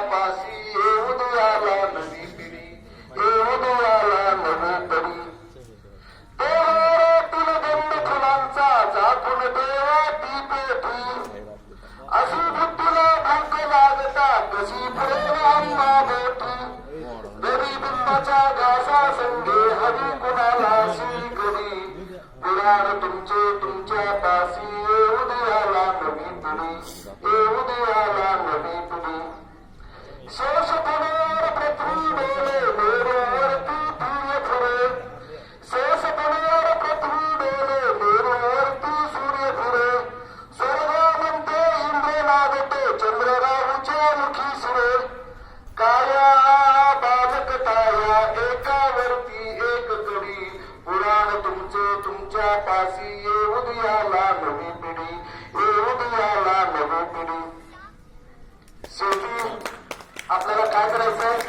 पाशी येऊ देवाला नवी पिढी येऊ देवाला नवी परी देवरातील फुलांचा झाकून देवा ती पेटी अशी बुद्धीला भूक लागता कशी फुलेल देवी बिंबाच्या घासा संगे हवी कुणाला श्री पुराण तुमचे तुमच्या पाशी येऊ नवी पिढी येऊ नवी पिढी तुमच्या पाशी येऊ दियाला नवी पिढी येऊ दियाला नवी पिढी. शेवटी आपल्याला काय करायचंय?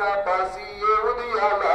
Saka Siyodia